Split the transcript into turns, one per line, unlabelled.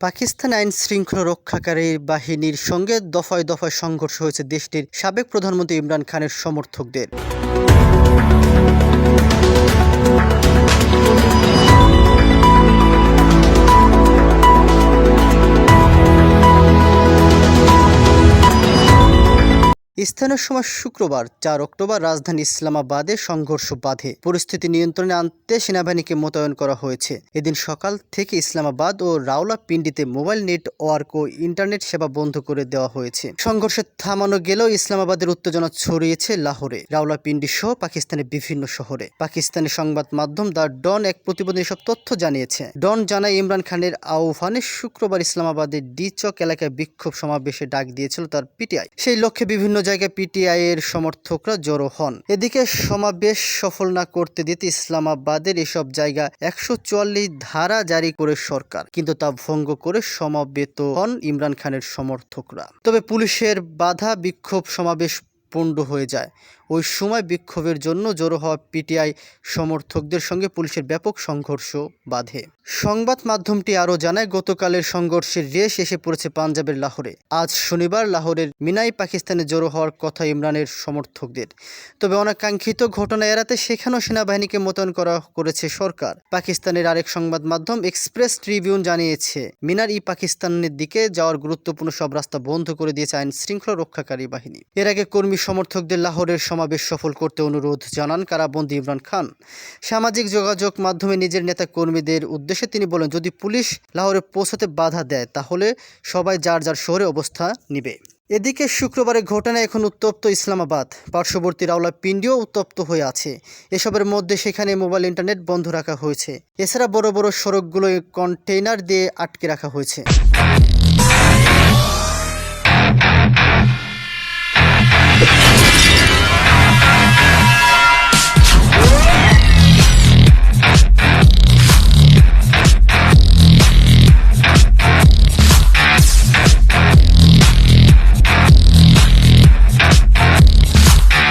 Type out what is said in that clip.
পাকিস্তান আইন শৃঙ্খলা রক্ষাকারী বাহিনীর সঙ্গে দফায় দফায় সংঘর্ষ হয়েছে দেশটির সাবেক প্রধানমন্ত্রী ইমরান খানের সমর্থকদের। স্থানীয় সময় শুক্রবার, চার অক্টোবর, রাজধানী ইসলামাবাদে সংঘর্ষ বাধে। পরিস্থিতি নিয়ন্ত্রণে আনতে সেনাবাহিনীকে মোতায়েন করা হয়েছে। এদিন সকাল থেকে ইসলামাবাদ ও রাওলাপিন্ডিতে মোবাইল নেটওয়ার্ক ও ইন্টারনেট সেবা বন্ধ করে দেওয়া হয়েছে। সংঘর্ষে থামানো গেলেও ইসলামাবাদের উত্তেজনা ছড়িয়েছে লাহোরে। রাওলাপিন্ডি সহ পাকিস্তানের বিভিন্ন শহরে। পাকিস্তানের সংবাদ মাধ্যম দ্য ডন এক প্রতিবেদন এসব তথ্য জানিয়েছে। ডন জানায়, ইমরান খানের আহ্বানে শুক্রবার ইসলামাবাদের ডি চক এলাকায় বিক্ষোভ সমাবেশে ডাক দিয়েছিল তার পিটিআই। সেই লক্ষ্যে বিভিন্ন জায়গায় পিটিআই এর সমর্থকরা জড়ো হন। এদিকে সমাবেশ সফল না করতে দিতে ইসলামাবাদের এসব জায়গা একশো চুয়াল্লিশ ধারা জারি করে সরকার, কিন্তু তা ভঙ্গ করে সমাবেত হন ইমরান খানের সমর্থকরা। তবে পুলিশের বাধা বিক্ষোভ সমাবেশ পণ্ড হয়ে যায়। ওই সময় বিক্ষোভের জন্য জড়ো হওয়া পিটিআই সমর্থকদের সঙ্গে পুলিশের ব্যাপক সংঘর্ষ বাধে। সংবাদ মাধ্যমটি আরও জানায়, গতকালের সংঘর্ষের রেশ এসে পড়েছে পাঞ্জাবের লাহোরে। আজ শনিবার লাহোরের মিনাই পাকিস্তানে জড়ো হওয়ার কথা ইমরানের সমর্থকদের। তবে অনাকাঙ্ক্ষিত ঘটনা এড়াতে সেখানেও সেনাবাহিনীকে মোতায়েন করা করেছে সরকার। পাকিস্তানের আরেক সংবাদ মাধ্যম এক্সপ্রেস ট্রিবিউন জানিয়েছে, মিনার ই পাকিস্তানের দিকে যাওয়ার গুরুত্বপূর্ণ সব রাস্তা বন্ধ করে দিয়েছে আইন শৃঙ্খলা রক্ষাকারী বাহিনী। এর আগে কর্মী সমর্থকদের লাহোরের সমাবেশ সফল করতে অনুরোধ জানান কারাবন্দি ইমরান খান। সামাজিক যোগাযোগ মাধ্যমে নিজের নেতা কর্মীদের উদ্দেশ্যে তিনি বলেন, যদি পুলিশ লাহোরে পৌঁছাতে বাধা দেয়, তাহলে সবাই যার যার শহরে অবস্থা নিবে। এদিকে শুক্রবারের ঘটনায় এখন উত্তপ্ত ইসলামাবাদ। পার্শ্ববর্তী রাওলা পিন্ডিও উত্তপ্ত হয়ে আছে। এসবের মধ্যে সেখানে মোবাইল ইন্টারনেট বন্ধ রাখা হয়েছে। এছাড়া বড় বড় সড়কগুলো কন্টেইনার দিয়ে আটকে রাখা হয়েছে।